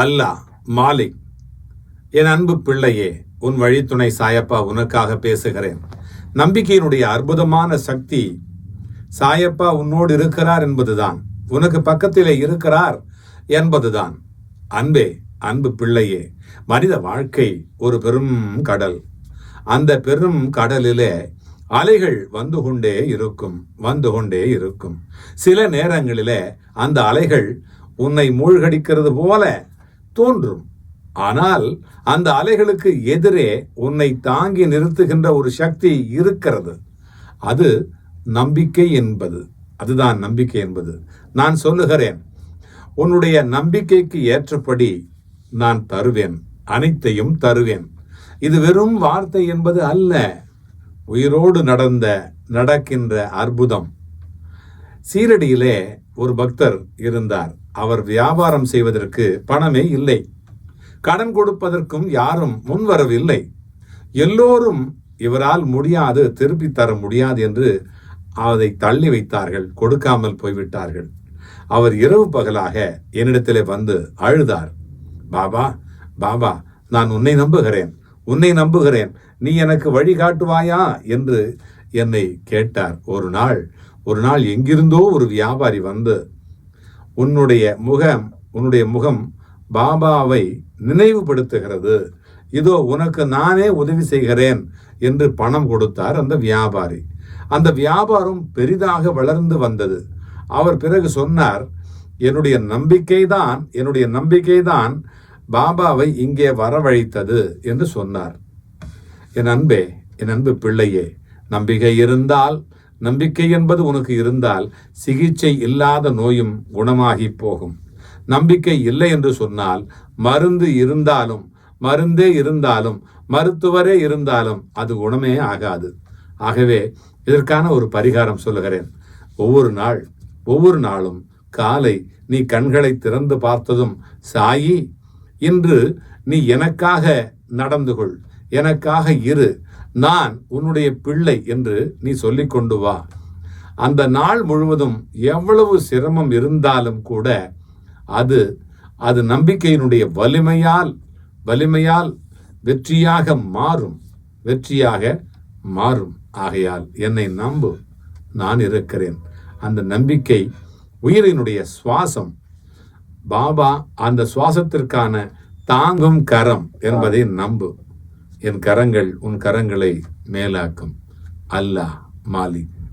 அல்லாஹ் மாலிக் என் அன்பு பிள்ளையே உன் வழித்துணை சாயப்பா உனக்காக பேசுகிறேன். நம்பிக்கையினுடைய அற்புதமான சக்தி சாயப்பா உன்னோடு இருக்கிறார் என்பதுதான். உனக்கு பக்கத்திலே இருக்கிறார் என்பதுதான். அன்பே அன்பு பிள்ளையே மனித வாழ்க்கை ஒரு பெரும் கடல். அந்த பெரும் கடலிலே அலைகள் வந்து கொண்டே இருக்கும் வந்து கொண்டே இருக்கும். சில நேரங்களிலே அந்த அலைகள் உன்னை மூழ்கடிக்கிறது போல தோன்றும். ஆனால் அந்த அலைகளுக்கு எதிரே உன்னை தாங்கி நிறுத்துகின்ற ஒரு சக்தி இருக்கிறது. அது நம்பிக்கை என்பது. அதுதான் நம்பிக்கை என்பது. நான் சொல்லுகிறேன் உன்னுடைய நம்பிக்கைக்கு ஏற்றபடி நான் தருவேன். அனைத்தையும் தருவேன். இது வெறும் வார்த்தை என்பது அல்ல. உயிரோடு நடந்த நடக்கின்ற அற்புதம். சீரடியிலே ஒரு பக்தர் இருந்தார். அவர் வியாபாரம் செய்வதற்கு பணமே இல்லை. கடன் கொடுப்பதற்கும் யாரும் முன்வரவில்லை. எல்லோரும் இவரால் முடியாது திருப்பி தர முடியாது என்று அதை தள்ளி வைத்தார்கள் கொடுக்காமல் போய்விட்டார்கள். அவர் இரவு பகலாக என்னிடத்திலே வந்து அழுதார். பாபா பாபா நான் உன்னை நம்புகிறேன் உன்னை நம்புகிறேன். நீ எனக்கு வழி காட்டுவாயா? என்று என்னை கேட்டார். ஒரு நாள் ஒரு நாள் எங்கிருந்தோ ஒரு வியாபாரி வந்து உன்னுடைய முகம் உன்னுடைய முகம் பாபாவை நினைவுபடுத்துகிறது. இதோ உனக்கு நானே உதவி செய்கிறேன் என்று பணம் கொடுத்தார் அந்த வியாபாரி. அந்த வியாபாரம் பெரிதாக வளர்ந்து வந்தது. அவர் பிறகு சொன்னார் என்னுடைய நம்பிக்கைதான் என்னுடைய நம்பிக்கைதான் பாபாவை இங்கே வரவழைத்தது என்று சொன்னார். என் அன்பே என் அன்பு பிள்ளையே நம்பிக்கை இருந்தால் நம்பிக்கை என்பது உனக்கு இருந்தால் சிகிச்சை இல்லாத நோயும் குணமாகி போகும். நம்பிக்கை இல்லை என்று சொன்னால் மருந்து இருந்தாலும் மருந்தே இருந்தாலும் மருத்துவரே இருந்தாலும் அது குணமே ஆகாது. ஆகவே இதற்கான ஒரு பரிகாரம் சொல்லுகிறேன். ஒவ்வொரு நாள் ஒவ்வொரு நாளும் காலை நீ கண்களை திறந்து பார்த்ததும் சாயி இன்று நீ எனக்காக நடந்து கொள். எனக்காக இரு. நான் உன்னுடைய பிள்ளை என்று நீ சொல்லிக் கொண்டு வா. அந்த நாள் முழுவதும் எவ்வளவு சிரமம் இருந்தாலும் கூட அது அது நம்பிக்கையினுடைய வலிமையால் வலிமையால் வெற்றியாக மாறும். வெற்றியாக மாறும். ஆகையால் என்னை நம்பு. நான் இருக்கிறேன். அந்த நம்பிக்கை உயிரினுடைய சுவாசம். பாபா அந்த சுவாசத்திற்கான தாங்கும் கரம் என்பதை நம்பு. என் கரங்கள் உன் கரங்களை மேலாக்கும். அல்லாஹ் மாலிக்.